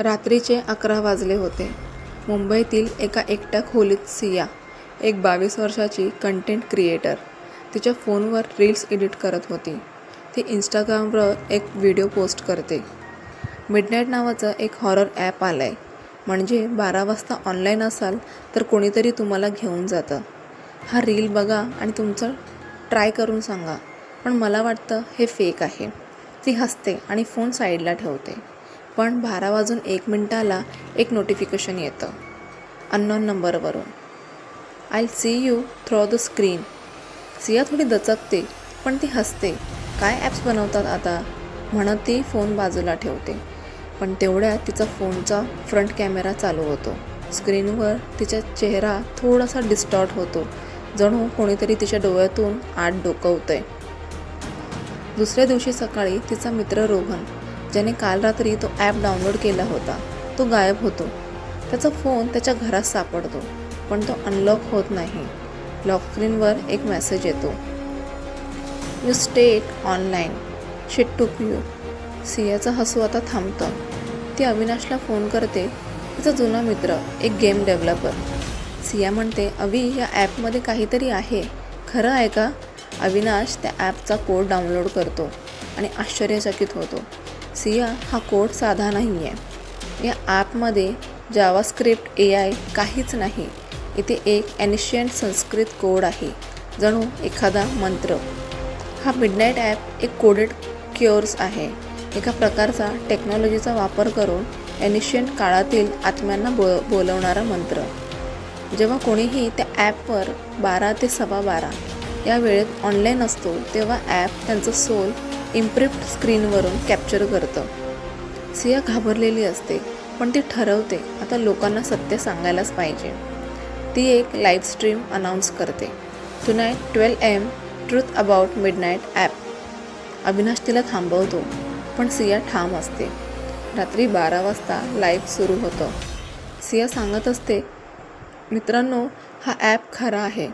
रात्रीचे अकरा वाजले होते. मुंबईतील एका एकट्या खोलीत सिया एक बावीस वर्षाची कंटेंट क्रिएटर तिच्या फोनवर रील्स एडिट करत होती. ती इंस्टाग्रामवर एक व्हिडिओ पोस्ट करते. मिडनाईट नावाचं एक हॉरर ॲप आलं आहे म्हणजे बारा वाजता ऑनलाईन असाल तर कोणीतरी तुम्हाला घेऊन जातं. हा रील बघा आणि तुमचं ट्राय करून सांगा. पण मला वाटतं हे फेक आहे. ती हसते आणि फोन साईडला ठेवते. पण बारा वाजून एक मिनटाला एक नोटिफिकेशन येतं. अननोन नंबरवरून I see you through the screen Siya थोडी दचकते पण ती हसते. काय ॲप्स बनवतात आता? म्हणत ती फोन बाजूला ठेवते. पण तेवढ्यात तिचा फोनचा फ्रंट कॅमेरा चालू होतो. स्क्रीनवर तिचा चेहरा थोडासा डिस्टॉर्ट होतो. जणू कोणीतरी तिच्या डोळ्यातून आत डोकवतंय. दुसऱ्या दिवशी सकाळी तिचा मित्र रोहन ज्याने काल रात्री तो ॲप डाउनलोड केला होता तो गायब होतो. त्याचा फोन त्याच्या घरात सापडतो पण तो अनलॉक होत नाही. लॉक स्क्रीनवर एक मेसेज येतो. You state online shit took you सियाचं हसू आता थांबतं. ती अविनाशला फोन करते. तिचा जुना मित्र एक गेम डेव्हलपर सिया म्हणते अवी या ॲपमध्ये काहीतरी आहे. खरं आहे का? अविनाश त्या ॲपचा कोड डाउनलोड करतो आणि आश्चर्यचकित होतो. सिया हा कोड साधा नाही आहे या ॲपमध्ये जावास्क्रिप्ट ए आय काहीच नाही. इथे एक ॲनिशियंट संस्कृत कोड आहे जणू एखादा मंत्र. हा मिडनाईट ॲप एक कोडेड क्युअर्स आहे. एका प्रकारचा टेक्नॉलॉजीचा वापर करून ॲनिशियंट काळातील आत्म्यांना बो बोलवणारा मंत्र. जेव्हा कोणीही त्या ॲपवर बारा ते सव्वा बारा या वेळेत ऑनलाईन असतो तेव्हा ॲप त्यांचं सोल इम्प्रिप्ट स्क्रीनवरून कॅप्चर करतं. सिया घाबरलेली असते पण ती ठरवते आता लोकांना सत्य सांगायलाच पाहिजे. ती एक लाईव्ह स्ट्रीम अनाऊन्स करते. Tonight twelve M truth about midnight app Avinash तिला थांबवतो पण सिया ठाम असते. रात्री बारा वाजता लाईव्ह सुरू होतं. सिया सांगत असते मित्रांनो हा ॲप खरा आहे.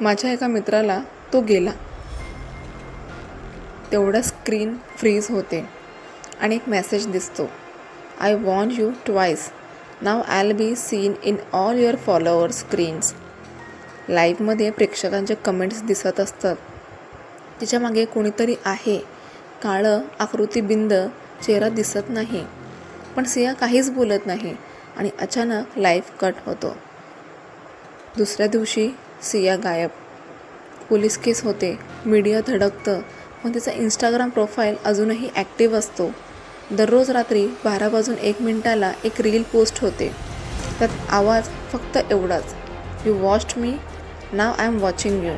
माझ्या एका मित्राला तो गेला. तेवढं स्क्रीन फ्रीज होते. आणि एक मेसेज दिसतो. I want you twice now all be seen in all your follower screens लाईव्हमध्ये प्रेक्षकांचे कमेंट्स दिसत असतात. तिच्यामागे कोणीतरी आहे. काळं आकृतीबिंद चेहरा दिसत नाही. पण सिया काहीच बोलत नाही. आणि अचानक लाईव्ह कट होतो. दुसऱ्या दिवशी सिया गायब. पोलीस केस होते. मीडिया धडकतं. पण तिचा इंस्टाग्राम प्रोफाईल अजूनही ॲक्टिव्ह असतो. दररोज रात्री बारा वाजून एक मिनटाला एक रील पोस्ट होते. त्यात आवाज फक्त एवढाच. You watched me now I am watching you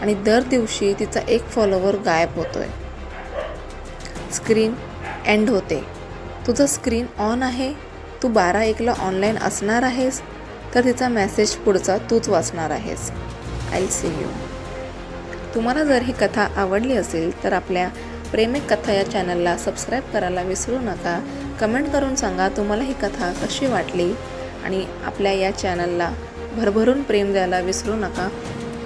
आणि दर दिवशी तिचा एक फॉलोवर गायब होतोय. स्क्रीन एंड होते. तुझं स्क्रीन ऑन आहे? तू बारा एकला ऑनलाईन असणार आहेस? तर तिचा मेसेज पुढचा तूच वाचणार आहेस. आय सी यू तुम्हाला जर ही कथा आवडली असेल तर आपल्या प्रेमिक कथा या चॅनलला सबस्क्राईब करायला विसरू नका. कमेंट करून सांगा तुम्हाला ही कथा कशी वाटली आणि आपल्या या चॅनलला भरभरून प्रेम द्यायला विसरू नका.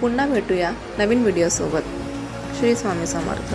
पुन्हा भेटूया नवीन व्हिडिओसोबत श्री स्वामी समर्थ.